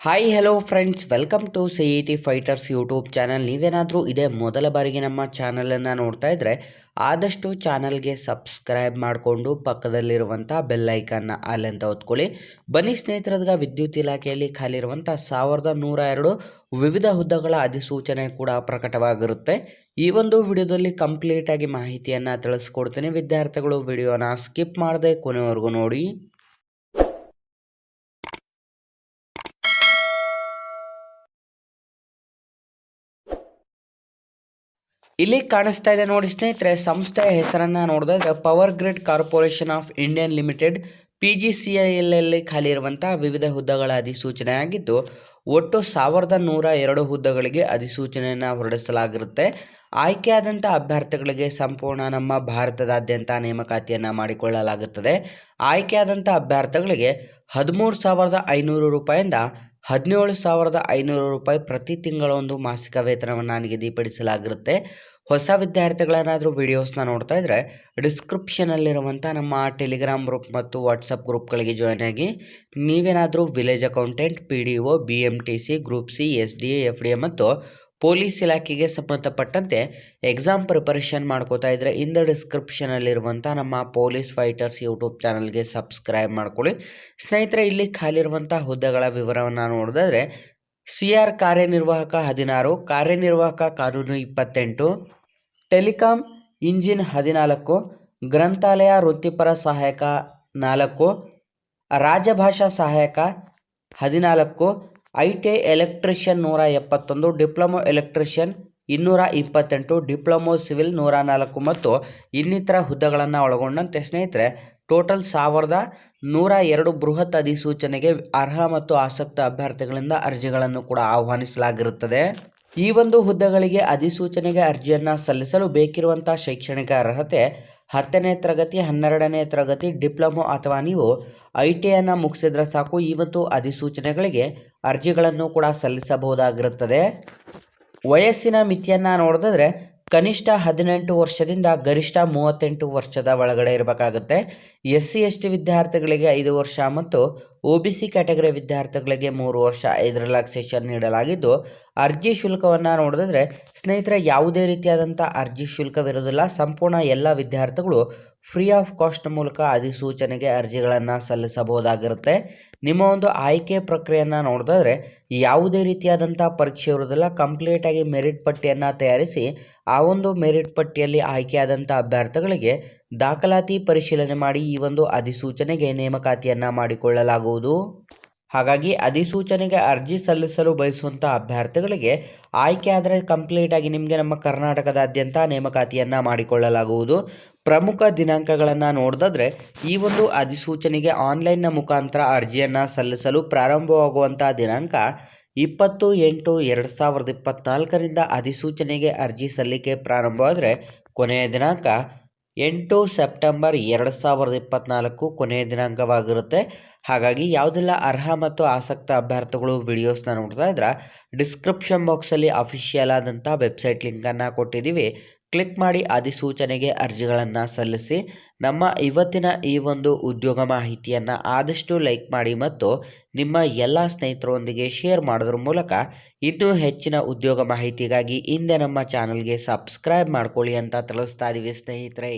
Hi hello friends welcome to C E T fighters YouTube channel ನೀವೇನಾದರೂ ಇದೇ ಮೊದಲ ಬಾರಿಗೆ ನಮ್ಮ ಚಾನಲನ್ನು ನೋಡ್ತಾ ಇದ್ದರೆ ಆದಷ್ಟು ಚಾನಲ್ಗೆ ಸಬ್ಸ್ಕ್ರೈಬ್ ಮಾಡಿಕೊಂಡು ಪಕ್ಕದಲ್ಲಿರುವಂಥ ಬೆಲ್ಲೈಕನ್ನ ಅಂತ ಹೊತ್ಕೊಳ್ಳಿ ಬನ್ನಿ ಸ್ನೇಹಿತರದ್ಗ ವಿದ್ಯುತ್ ಇಲಾಖೆಯಲ್ಲಿ ಖಾಲಿ ಇರುವಂಥ ಸಾವಿರದ ನೂರ ಎರಡು ವಿವಿಧ ಹುದ್ದೆಗಳ ಅಧಿಸೂಚನೆ ಕೂಡ ಪ್ರಕಟವಾಗಿರುತ್ತೆ. ಈ ಒಂದು ವಿಡಿಯೋದಲ್ಲಿ ಕಂಪ್ಲೀಟಾಗಿ ಮಾಹಿತಿಯನ್ನು ತಿಳಿಸ್ಕೊಡ್ತೀನಿ. ವಿದ್ಯಾರ್ಥಿಗಳು ವಿಡಿಯೋನ ಸ್ಕಿಪ್ ಮಾಡದೆ ಕೊನೆವರೆಗೂ ನೋಡಿ. ಇಲ್ಲಿ ಕಾಣಿಸ್ತಾ ಇದೆ ನೋಡಿ ಸ್ನೇಹಿತರೆ, ಸಂಸ್ಥೆಯ ಹೆಸರನ್ನ ನೋಡಿದ್ರೆ power grid corporation of Indian limited P G C I ಖಾಲಿ ಇರುವಂತಹ ವಿವಿಧ ಹುದ್ದೆಗಳ ಅಧಿಸೂಚನೆಯಾಗಿದ್ದು, ಒಟ್ಟು ಸಾವಿರದ ನೂರ ಎರಡು ಹುದ್ದೆಗಳಿಗೆ ಅಧಿಸೂಚನೆಯನ್ನು ಹೊರಡಿಸಲಾಗಿರುತ್ತೆ. ಆಯ್ಕೆಯಾದಂಥ ಅಭ್ಯರ್ಥಿಗಳಿಗೆ ಸಂಪೂರ್ಣ ನಮ್ಮ ಭಾರತದಾದ್ಯಂತ ನೇಮಕಾತಿಯನ್ನು ಮಾಡಿಕೊಳ್ಳಲಾಗುತ್ತದೆ. ಆಯ್ಕೆಯಾದಂಥ ಅಭ್ಯರ್ಥಿಗಳಿಗೆ ಹದಿಮೂರು ಸಾವಿರದ ಐನೂರು ರೂಪಾಯಿಂದ ಹದಿನೇಳು ಸಾವಿರದ ಐನೂರು ರೂಪಾಯಿ ಪ್ರತಿ ತಿಂಗಳ ಒಂದು ಮಾಸಿಕ ವೇತನವನ್ನು ನಿಗದಿಪಡಿಸಲಾಗಿರುತ್ತೆ ಹೊಸ ವಿದ್ಯಾರ್ಥಿಗಳೇನಾದರೂ ವೀಡಿಯೋಸ್ನ ನೋಡ್ತಾ ಇದ್ದರೆ ಡಿಸ್ಕ್ರಿಪ್ಷನಲ್ಲಿರುವಂಥ ನಮ್ಮ ಟೆಲಿಗ್ರಾಮ್ ಗ್ರೂಪ್ ಮತ್ತು ವಾಟ್ಸಪ್ ಗ್ರೂಪ್ಗಳಿಗೆ ಜಾಯ್ನ್ ಆಗಿ ನೀವೇನಾದರೂ village accountant, P D O, B M T C, group C, S D A, F D A ಮತ್ತು ಪೊಲೀಸ್ ಇಲಾಖೆಗೆ ಸಂಬಂಧಪಟ್ಟಂತೆ ಎಕ್ಸಾಮ್ ಪ್ರಿಪರೇಷನ್ ಮಾಡ್ಕೋತಾ ಇದ್ದರೆ ಇಂದ ಡಿಸ್ಕ್ರಿಪ್ಷನಲ್ಲಿರುವಂಥ ನಮ್ಮ ಪೊಲೀಸ್ ಫೈಟರ್ಸ್ ಯೂಟ್ಯೂಬ್ ಚಾನಲ್ಗೆ ಸಬ್ಸ್ಕ್ರೈಬ್ ಮಾಡ್ಕೊಳ್ಳಿ. ಸ್ನೇಹಿತರೆ, ಇಲ್ಲಿ ಖಾಲಿರುವಂಥ ಹುದ್ದೆಗಳ ವಿವರವನ್ನು ನೋಡಿದ್ರೆ ಸಿ ಆರ್ ಕಾರ್ಯನಿರ್ವಾಹಕ ಹದಿನಾರು, ಕಾರ್ಯನಿರ್ವಾಹಕ ಕಾನೂನು ಇಪ್ಪತ್ತೆಂಟು, ಟೆಲಿಕಾಂ ಇಂಜಿನ್ ಹದಿನಾಲ್ಕು, ಗ್ರಂಥಾಲಯ ವೃತ್ತಿಪರ ಸಹಾಯಕ ನಾಲ್ಕು, ರಾಜಭಾಷಾ ಸಹಾಯಕ ಹದಿನಾಲ್ಕು ಐ ಟಿ ಎಲೆಕ್ಟ್ರಿಷಿಯನ್ ನೂರ ಎಪ್ಪತ್ತೊಂದು, ಡಿಪ್ಲೊಮೊ ಎಲೆಕ್ಟ್ರಿಷಿಯನ್ ಇನ್ನೂರ ಇಪ್ಪತ್ತೆಂಟು, ಡಿಪ್ಲೊಮೊ ಸಿವಿಲ್ ನೂರ ನಾಲ್ಕು ಮತ್ತು ಇನ್ನಿತರ ಹುದ್ದೆಗಳನ್ನು ಒಳಗೊಂಡಂತೆ. ಸ್ನೇಹಿತರೆ, ಟೋಟಲ್ ಸಾವಿರದ ನೂರ ಎರಡು ಬೃಹತ್ ಅಧಿಸೂಚನೆಗೆ ಅರ್ಹ ಮತ್ತು ಆಸಕ್ತ ಅಭ್ಯರ್ಥಿಗಳಿಂದ ಅರ್ಜಿಗಳನ್ನು ಕೂಡ ಆಹ್ವಾನಿಸಲಾಗಿರುತ್ತದೆ. ಈ ಒಂದು ಹುದ್ದೆಗಳಿಗೆ ಅಧಿಸೂಚನೆಗೆ ಅರ್ಜಿಯನ್ನು ಸಲ್ಲಿಸಲು ಬೇಕಿರುವಂಥ ಶೈಕ್ಷಣಿಕ ಅರ್ಹತೆ, ಹತ್ತನೇ ತರಗತಿ, ಹನ್ನೆರಡನೇ ತರಗತಿ, ಡಿಪ್ಲೊಮೊ ಅಥವಾ ನೀವು ಐ ಟಿಯನ್ನು ಮುಗಿಸಿದ್ರೆ ಸಾಕು. ಒಂದು ಅಧಿಸೂಚನೆಗಳಿಗೆ ಅರ್ಜಿಗಳನ್ನು ಕೂಡ ಸಲ್ಲಿಸಬಹುದಾಗಿರುತ್ತದೆ. ವಯಸ್ಸಿನ ಮಿತಿಯನ್ನು ನೋಡಿದ್ರೆ ಕನಿಷ್ಠ ಹದಿನೆಂಟು ವರ್ಷದಿಂದ ಗರಿಷ್ಠ ಮೂವತ್ತೆಂಟು ವರ್ಷದ ಒಳಗಡೆ ಇರಬೇಕಾಗುತ್ತೆ. ಎಸ್ ಸಿ ಎಸ್ ಟಿ ವಿದ್ಯಾರ್ಥಿಗಳಿಗೆ ಐದು ವರ್ಷ ಮತ್ತು ಒ ಬಿ ಸಿ ಕ್ಯಾಟಗರಿ ವಿದ್ಯಾರ್ಥಿಗಳಿಗೆ ಮೂರು ವರ್ಷ ಐದು ರಿಲ್ಯಾಕ್ಸೇಷನ್ ನೀಡಲಾಗಿದ್ದು, ಅರ್ಜಿ ಶುಲ್ಕವನ್ನು ನೋಡಿದ್ರೆ ಸ್ನೇಹಿತರೆ, ಯಾವುದೇ ರೀತಿಯಾದಂಥ ಅರ್ಜಿ ಶುಲ್ಕವಿರೋದಿಲ್ಲ ಸಂಪೂರ್ಣ ಎಲ್ಲ ವಿದ್ಯಾರ್ಥಿಗಳು ಫ್ರೀ ಆಫ್ ಕಾಸ್ಟ್ ಮೂಲಕ ಅಧಿಸೂಚನೆಗೆ ಅರ್ಜಿಗಳನ್ನು ಸಲ್ಲಿಸಬಹುದಾಗಿರುತ್ತೆ. ನಿಮ್ಮ ಒಂದು ಆಯ್ಕೆ ಪ್ರಕ್ರಿಯೆಯನ್ನು ನೋಡಿದ್ರೆ ಯಾವುದೇ ರೀತಿಯಾದಂಥ ಪರೀಕ್ಷೆ ಇರೋದಿಲ್ಲ ಕಂಪ್ಲೀಟಾಗಿ ಮೆರಿಟ್ ಪಟ್ಟಿಯನ್ನು ತಯಾರಿಸಿ, ಆ ಒಂದು ಮೆರಿಟ್ ಪಟ್ಟಿಯಲ್ಲಿ ಆಯ್ಕೆಯಾದಂಥ ಅಭ್ಯರ್ಥಿಗಳಿಗೆ ದಾಖಲಾತಿ ಪರಿಶೀಲನೆ ಮಾಡಿ ಈ ಒಂದು ಅಧಿಸೂಚನೆಗೆ ನೇಮಕಾತಿಯನ್ನು ಮಾಡಿಕೊಳ್ಳಲಾಗುವುದು. ಹಾಗಾಗಿ ಅಧಿಸೂಚನೆಗೆ ಅರ್ಜಿ ಸಲ್ಲಿಸಲು ಬಯಸುವಂಥ ಅಭ್ಯರ್ಥಿಗಳಿಗೆ ಆಯ್ಕೆ ಆದರೆ ಕಂಪ್ಲೀಟಾಗಿ ನಿಮಗೆ ನಮ್ಮ ಕರ್ನಾಟಕದಾದ್ಯಂತ ನೇಮಕಾತಿಯನ್ನು ಮಾಡಿಕೊಳ್ಳಲಾಗುವುದು. ಪ್ರಮುಖ ದಿನಾಂಕಗಳನ್ನು ನೋಡಿದ್ರೆ ಈ ಒಂದು ಅಧಿಸೂಚನೆಗೆ ಆನ್ಲೈನ್ನ ಮುಖಾಂತರ ಅರ್ಜಿಯನ್ನು ಸಲ್ಲಿಸಲು ಪ್ರಾರಂಭವಾಗುವಂಥ ದಿನಾಂಕ ಇಪ್ಪತ್ತು ಎಂಟು ಎರಡು ಸಾವಿರದ ಇಪ್ಪತ್ತ್ನಾಲ್ಕರಿಂದ ಅಧಿಸೂಚನೆಗೆ ಅರ್ಜಿ ಸಲ್ಲಿಕೆ ಪ್ರಾರಂಭವಾದರೆ ಕೊನೆಯ ದಿನಾಂಕ ಎಂಟು ಸೆಪ್ಟೆಂಬರ್ ಎರಡು ಸಾವಿರದ ಇಪ್ಪತ್ತ್ನಾಲ್ಕು ಕೊನೆಯ ದಿನಾಂಕವಾಗಿರುತ್ತೆ. ಹಾಗಾಗಿ ಯಾವುದೆಲ್ಲ ಅರ್ಹ ಮತ್ತು ಆಸಕ್ತ ಅಭ್ಯರ್ಥಿಗಳು ವಿಡಿಯೋಸ್ನ ನೋಡ್ತಾ ಇದ್ರೆ ಡಿಸ್ಕ್ರಿಪ್ಷನ್ ಬಾಕ್ಸಲ್ಲಿ ಅಫಿಷಿಯಲ್ ಆದಂಥ ವೆಬ್ಸೈಟ್ ಲಿಂಕನ್ನು ಕೊಟ್ಟಿದ್ದೀವಿ. ಕ್ಲಿಕ್ ಮಾಡಿ ಅಧಿಸೂಚನೆಗೆ ಅರ್ಜಿಗಳನ್ನು ಸಲ್ಲಿಸಿ. ನಮ್ಮ ಇವತ್ತಿನ ಈ ಒಂದು ಉದ್ಯೋಗ ಮಾಹಿತಿಯನ್ನು ಆದಷ್ಟು ಲೈಕ್ ಮಾಡಿ ಮತ್ತು ನಿಮ್ಮ ಎಲ್ಲ ಸ್ನೇಹಿತರೊಂದಿಗೆ ಶೇರ್ ಮಾಡೋದ್ರ ಮೂಲಕ ಇನ್ನೂ ಹೆಚ್ಚಿನ ಉದ್ಯೋಗ ಮಾಹಿತಿಗಾಗಿ ಹಿಂದೆ ನಮ್ಮ ಚಾನಲ್ಗೆ ಸಬ್ಸ್ಕ್ರೈಬ್ ಮಾಡ್ಕೊಳ್ಳಿ ಅಂತ ತಿಳಿಸ್ತಾ ಇದ್ದೀವಿ ಸ್ನೇಹಿತರೆ.